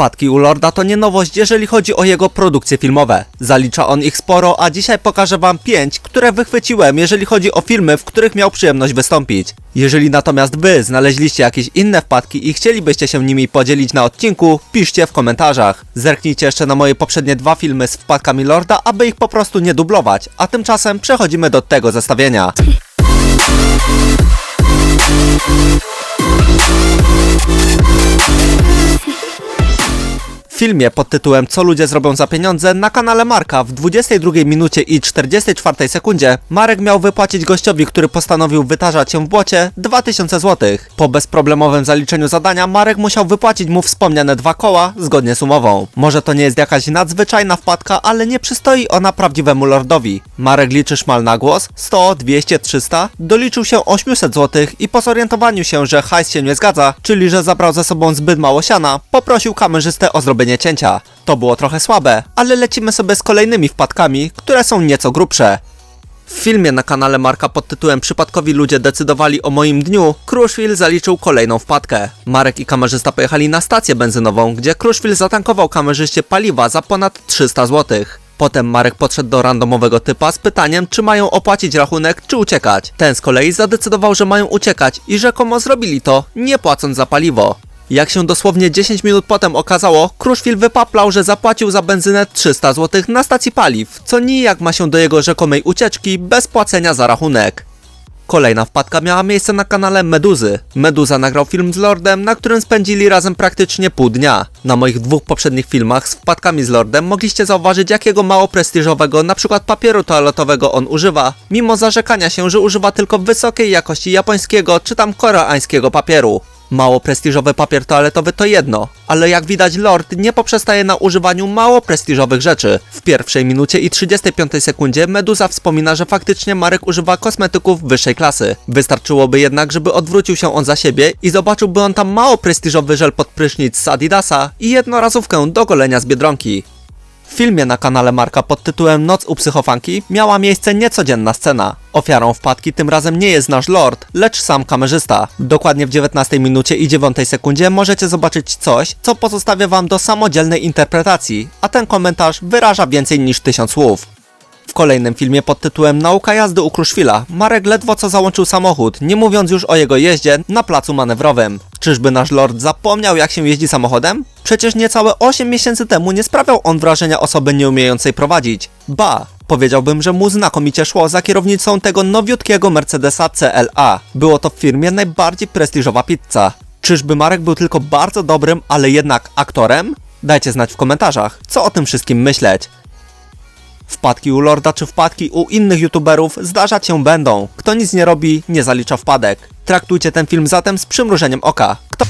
Wpadki u Lorda to nie nowość, jeżeli chodzi o jego produkcje filmowe. Zalicza on ich sporo, a dzisiaj pokażę wam 5, które wychwyciłem, jeżeli chodzi o filmy, w których miał przyjemność wystąpić. Jeżeli natomiast wy znaleźliście jakieś inne wpadki i chcielibyście się nimi podzielić na odcinku, piszcie w komentarzach. Zerknijcie jeszcze na moje poprzednie dwa filmy z wpadkami Lorda, aby ich po prostu nie dublować, a tymczasem przechodzimy do tego zestawienia. Filmie pod tytułem Co ludzie zrobią za pieniądze na kanale Marka w 22 minucie i 44 sekundzie Marek miał wypłacić gościowi, który postanowił wytarzać się w błocie 2000 zł. Po bezproblemowym zaliczeniu zadania Marek musiał wypłacić mu wspomniane dwa koła zgodnie z umową. Może to nie jest jakaś nadzwyczajna wpadka, ale nie przystoi ona prawdziwemu lordowi. Marek liczy szmal na głos 100, 200, 300, doliczył się 800 zł i po zorientowaniu się, że hajs się nie zgadza, czyli że zabrał ze sobą zbyt mało siana, poprosił kamerzystę o zrobienie cięcia. To było trochę słabe, ale lecimy sobie z kolejnymi wpadkami, które są nieco grubsze. W filmie na kanale Marka pod tytułem Przypadkowi ludzie decydowali o moim dniu, Crushville zaliczył kolejną wpadkę. Marek i kamerzysta pojechali na stację benzynową, gdzie Crushville zatankował kamerzyście paliwa za ponad 300 zł. Potem Marek podszedł do randomowego typa z pytaniem, czy mają opłacić rachunek, czy uciekać. Ten z kolei zadecydował, że mają uciekać i rzekomo zrobili to, nie płacąc za paliwo. Jak się dosłownie 10 minut potem okazało, Crushville wypaplał, że zapłacił za benzynę 300 zł na stacji paliw, co nijak ma się do jego rzekomej ucieczki bez płacenia za rachunek. Kolejna wpadka miała miejsce na kanale Meduzy. Meduza nagrał film z Lordem, na którym spędzili razem praktycznie pół dnia. Na moich dwóch poprzednich filmach z wpadkami z Lordem mogliście zauważyć jakiego mało prestiżowego, przykład papieru toaletowego on używa, mimo zarzekania się, że używa tylko wysokiej jakości japońskiego czy tam koreańskiego papieru. Mało prestiżowy papier toaletowy to jedno, ale jak widać Lord nie poprzestaje na używaniu mało prestiżowych rzeczy. W pierwszej minucie i 35 sekundzie Meduza wspomina, że faktycznie Marek używa kosmetyków wyższej klasy. Wystarczyłoby jednak, żeby odwrócił się on za siebie i zobaczyłby on tam mało prestiżowy żel pod prysznic z Adidasa i jednorazówkę do golenia z Biedronki. W filmie na kanale Marka pod tytułem Noc u psychofanki miała miejsce niecodzienna scena. Ofiarą wpadki tym razem nie jest nasz lord, lecz sam kamerzysta. Dokładnie w 19 minucie i 9 sekundzie możecie zobaczyć coś, co pozostawia wam do samodzielnej interpretacji, a ten komentarz wyraża więcej niż tysiąc słów. W kolejnym filmie pod tytułem Nauka jazdy u Kruszwila Marek ledwo co załączył samochód, nie mówiąc już o jego jeździe na placu manewrowym. Czyżby nasz lord zapomniał jak się jeździ samochodem? Przecież niecałe 8 miesięcy temu nie sprawiał on wrażenia osoby nieumiejącej prowadzić. Ba, powiedziałbym, że mu znakomicie szło za kierownicą tego nowiutkiego Mercedesa CLA. Było to w firmie najbardziej prestiżowa pizza. Czyżby Marek był tylko bardzo dobrym, ale jednak aktorem? Dajcie znać w komentarzach, co o tym wszystkim myśleć. Wpadki u Lorda czy wpadki u innych youtuberów zdarzać się będą. Kto nic nie robi, nie zalicza wpadek. Traktujcie ten film zatem z przymrużeniem oka. Kto...